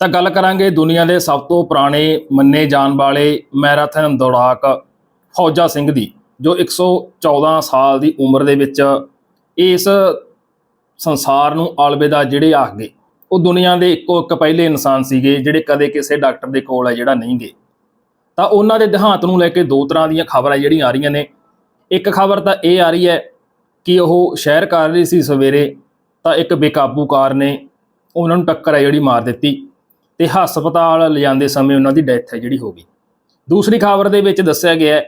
ਤਾਂ ਗੱਲ ਕਰਾਂਗੇ ਦੁਨੀਆ ਦੇ ਸਭ ਤੋਂ ਪੁਰਾਣੇ ਮੰਨੇ ਜਾਣ ਵਾਲੇ ਮੈਰਾਥਨ ਦੌੜਾਕ ਫੌਜਾ ਸਿੰਘ ਦੀ, ਜੋ 114 ਸਾਲ ਦੀ ਉਮਰ ਦੇ ਵਿੱਚ ਇਸ ਸੰਸਾਰ ਨੂੰ ਅਲਵਿਦਾ ਜਿਹੜੇ ਆਖ ਗਏ। ਉਹ ਦੁਨੀਆ ਦੇ ਇੱਕੋ ਇੱਕ ਪਹਿਲੇ ਇਨਸਾਨ ਸੀਗੇ, ਜਿਹੜੇ ਕਦੇ ਕਿਸੇ ਡਾਕਟਰ ਦੇ ਕੋਲ ਹੈ ਜਿਹੜਾ ਨਹੀਂ ਗਏ। ਤਾਂ ਉਹਨਾਂ ਦੇ ਦੇਹਾਂਤ ਨੂੰ ਲੈ ਕੇ ਦੋ ਤਰ੍ਹਾਂ ਦੀਆਂ ਖਬਰਾਂ ਜਿਹੜੀਆਂ ਆ ਰਹੀਆਂ ਨੇ। ਇੱਕ ਖਬਰ ਤਾਂ ਇਹ ਆ ਰਹੀ ਹੈ ਕਿ ਉਹ ਸ਼ਹਿਰ ਕਰ ਰਹੀ ਸੀ ਸਵੇਰੇ, ਤਾਂ ਇੱਕ ਬੇਕਾਬੂ ਕਾਰ ਨੇ ਉਹਨਾਂ ਨੂੰ ਟੱਕਰ ਹੈ ਜਿਹੜੀ ਮਾਰ ਦਿੱਤੀ। ਤੇ ਹਸਪਤਾਲ ਲਿਜਾਂਦੇ ਸਮੇਂ ਉਹਨਾਂ ਦੀ ਡੈਥ ਹੈ ਜਿਹੜੀ ਹੋ ਗਈ। ਦੂਸਰੀ ਖਬਰ ਦੇ ਵਿੱਚ ਦੱਸਿਆ ਗਿਆ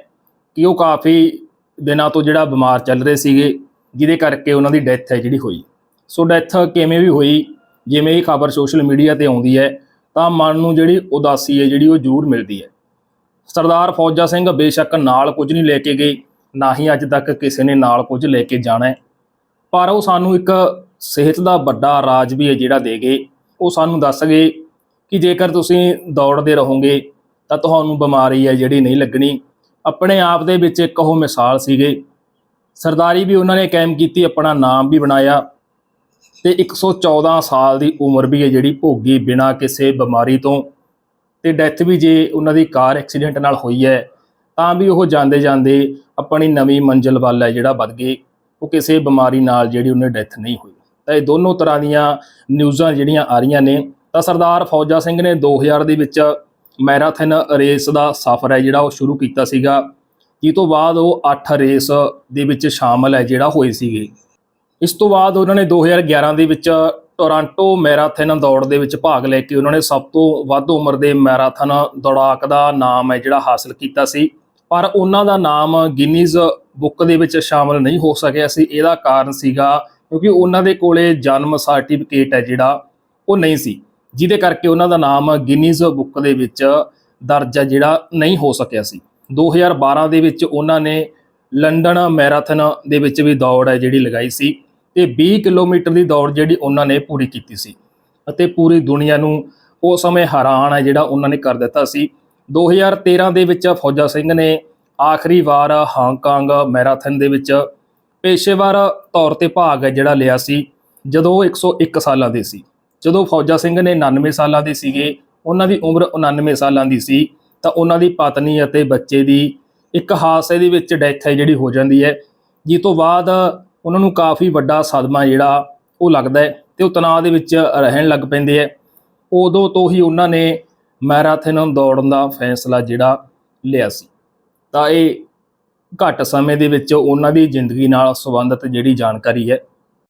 ਕਿ ਉਹ ਕਾਫੀ ਦਿਨਾਂ ਤੋਂ ਜਿਹੜਾ ਬਿਮਾਰ ਚੱਲ ਰਹੇ ਸੀਗੇ, ਜਿਹਦੇ ਕਰਕੇ ਉਹਨਾਂ ਦੀ ਡੈਥ ਹੈ ਜਿਹੜੀ ਹੋਈ। ਸੋ ਡੈਥ ਕਿਵੇਂ ਵੀ ਹੋਈ, ਜਿਵੇਂ ਇਹ ਖਬਰ ਸੋਸ਼ਲ ਮੀਡੀਆ ਤੇ ਆਉਂਦੀ ਹੈ, ਤਾਂ ਮਨ ਨੂੰ ਜਿਹੜੀ ਉਦਾਸੀ ਹੈ ਜਿਹੜੀ ਉਹ ਜ਼ਰੂਰ ਮਿਲਦੀ ਹੈ। ਸਰਦਾਰ ਫੌਜਾ ਸਿੰਘ ਬੇਸ਼ੱਕ ਨਾਲ ਕੁਝ ਨਹੀਂ ਲੈ ਕੇ ਗਏ, ਨਾ ਹੀ ਅੱਜ ਤੱਕ ਕਿਸੇ ਨੇ ਨਾਲ ਕੁਝ ਲੈ ਕੇ ਜਾਣਾ ਪਰ ਉਹ ਸਾਨੂੰ ਇੱਕ ਸਿਹਤ ਦਾ ਵੱਡਾ ਰਾਜ ਵੀ ਹੈ ਜਿਹੜਾ ਦੇ ਗਏ। ਉਹ ਸਾਨੂੰ ਦੱਸ ਗਏ ਕਿ ਜੇਕਰ ਤੁਸੀਂ ਦੌੜਦੇ ਰਹੋਗੇ ਤਾਂ ਤੁਹਾਨੂੰ ਬਿਮਾਰੀ ਹੈ ਜਿਹੜੀ ਨਹੀਂ ਲੱਗਣੀ। ਆਪਣੇ ਆਪ ਦੇ ਵਿੱਚ ਇੱਕ ਉਹ ਮਿਸਾਲ ਸੀਗੇ। ਸਰਦਾਰੀ ਵੀ ਉਹਨਾਂ ਨੇ ਕਾਇਮ ਕੀਤੀ, ਆਪਣਾ ਨਾਮ ਵੀ ਬਣਾਇਆ ਤੇ 114 ਸਾਲ ਦੀ ਉਮਰ ਵੀ ਹੈ ਜਿਹੜੀ ਭੋਗੀ ਬਿਨਾ ਕਿਸੇ ਬਿਮਾਰੀ ਤੋਂ ਤੇ ਡੈਥ ਵੀ ਜੇ ਉਹਨਾਂ ਦੀ ਕਾਰ ਐਕਸੀਡੈਂਟ ਨਾਲ ਹੋਈ ਹੈ, ਤਾਂ ਵੀ ਉਹ ਜਾਂਦੇ ਜਾਂਦੇ ਆਪਣੀ ਨਵੀਂ ਮੰਜ਼ਿਲ ਵੱਲ ਹੈ ਜਿਹੜਾ ਵੱਧ ਗਏ। ਉਹ ਕਿਸੇ ਬਿਮਾਰੀ ਨਾਲ ਜਿਹੜੀ ਉਹਨੇ ਡੈਥ ਨਹੀਂ ਹੋਈ। ਤਾਂ ਇਹ ਦੋਨੋਂ ਤਰ੍ਹਾਂ ਦੀਆਂ ਨਿਊਜ਼ਾਂ ਜਿਹੜੀਆਂ ਆ ਰਹੀਆਂ ਨੇ। ਤਾਂ ਸਰਦਾਰ ਫੌਜਾ ਸਿੰਘ ਨੇ 2000 ਦੇ ਵਿੱਚ ਮੈਰਾਥਨ ਰੇਸ ਦਾ ਸਫ਼ਰ ਹੈ ਜਿਹੜਾ ਉਹ ਸ਼ੁਰੂ ਕੀਤਾ ਸੀਗਾ, ਜਿਸ ਤੋਂ ਬਾਅਦ ਉਹ 8 ਰੇਸ ਦੇ ਵਿੱਚ ਸ਼ਾਮਲ ਹੈ ਜਿਹੜਾ ਹੋਏ ਸੀਗੇ। ਇਸ ਤੋਂ ਬਾਅਦ ਉਹਨਾਂ ਨੇ 2011 ਦੇ ਵਿੱਚ ਟੋਰਾਂਟੋ ਮੈਰਾਥਨ ਦੌੜ ਦੇ ਵਿੱਚ ਭਾਗ ਲੈ ਕੇ ਉਹਨਾਂ ਨੇ ਸਭ ਤੋਂ ਵੱਧ ਉਮਰ ਦੇ ਮੈਰਾਥਨ ਦੌੜਾਕ ਦਾ ਨਾਮ ਹੈ ਜਿਹੜਾ ਹਾਸਲ ਕੀਤਾ ਸੀ। ਪਰ ਉਹਨਾਂ ਦਾ ਨਾਮ ਗਿਨੀਜ਼ ਬੁੱਕ ਦੇ ਵਿੱਚ ਸ਼ਾਮਲ ਨਹੀਂ ਹੋ ਸਕਿਆ ਸੀ। ਇਹਦਾ ਕਾਰਨ ਸੀਗਾ ਕਿਉਂਕਿ ਉਹਨਾਂ ਦੇ ਕੋਲੇ ਜਨਮ ਸਰਟੀਫਿਕੇਟ ਹੈ ਜਿਹੜਾ, ਉਹ ਨਹੀਂ ਸੀ। ਜਿਹਦੇ ਕਰਕੇ ਉਹਨਾਂ ਦਾ ਨਾਮ ਗਿਨੀਜ਼ ਬੁੱਕ ਦੇ ਵਿੱਚ ਦਰਜ ਹੈ ਜਿਹੜਾ ਨਹੀਂ ਹੋ ਸਕਿਆ ਸੀ। 2012 ਦੇ ਵਿੱਚ ਉਹਨਾਂ ਨੇ ਲੰਡਨ ਮੈਰਾਥਨ ਦੇ ਵਿੱਚ ਵੀ ਦੌੜ ਹੈ ਜਿਹੜੀ ਲਗਾਈ ਸੀ ਤੇ 20 ਕਿਲੋਮੀਟਰ ਦੀ ਦੌੜ ਜਿਹੜੀ ਉਹਨਾਂ ਨੇ ਪੂਰੀ ਕੀਤੀ ਸੀ ਅਤੇ ਪੂਰੀ ਦੁਨੀਆ ਨੂੰ ਉਸ ਸਮੇਂ ਹੈਰਾਨ ਹੈ ਜਿਹੜਾ ਉਹਨਾਂ ਨੇ ਕਰ ਦਿੱਤਾ ਸੀ। 2013 ਦੇ ਵਿੱਚ ਫੌਜਾ ਸਿੰਘ ਨੇ ਆਖਰੀ ਵਾਰ ਹਾਂਗਕਾਂਗ ਮੈਰਾਥਨ ਦੇ ਵਿੱਚ ਪੇਸ਼ੇਵਰ ਤੌਰ ਤੇ ਭਾਗ ਹੈ ਜਿਹੜਾ ਲਿਆ ਸੀ, ਜਦੋਂ ਉਹ 101 ਸਾਲਾਂ ਦੇ ਸੀ। ਜਦੋਂ ਫੌਜਾ ਸਿੰਘ ਨੇ 99 ਸਾਲਾਂ ਦੇ ਸੀਗੇ, ਉਹਨਾਂ ਦੀ ਉਮਰ 99 ਸਾਲਾਂ ਦੀ ਸੀ, ਤਾਂ ਉਹਨਾਂ ਦੀ ਪਤਨੀ ਅਤੇ ਬੱਚੇ ਦੀ ਇੱਕ ਹਾਦਸੇ ਦੇ ਵਿੱਚ ਡੈਥ ਹੈ ਜਿਹੜੀ ਹੋ ਜਾਂਦੀ ਹੈ। ਜਿਸ ਤੋਂ ਬਾਅਦ ਉਹਨਾਂ ਨੂੰ ਕਾਫੀ ਵੱਡਾ ਸਦਮਾ ਜਿਹੜਾ, ਉਹ ਲੱਗਦਾ ਹੈ ਤੇ ਉਹ ਤਣਾਅ ਦੇ ਵਿੱਚ ਰਹਿਣ ਲੱਗ ਪੈਂਦੇ ਹੈ। ਉਦੋਂ ਤੋਂ ਹੀ ਉਹਨਾਂ ਨੇ ਮੈਰਾਥਨ ਦੌੜਨ ਦਾ ਫੈਸਲਾ ਜਿਹੜਾ ਲਿਆ ਸੀ। ਤਾਂ ਇਹ ਘੱਟ ਸਮੇਂ ਦੇ ਵਿੱਚ ਉਹਨਾਂ ਦੀ ਜ਼ਿੰਦਗੀ ਨਾਲ ਸੰਬੰਧਿਤ ਜਿਹੜੀ ਜਾਣਕਾਰੀ ਹੈ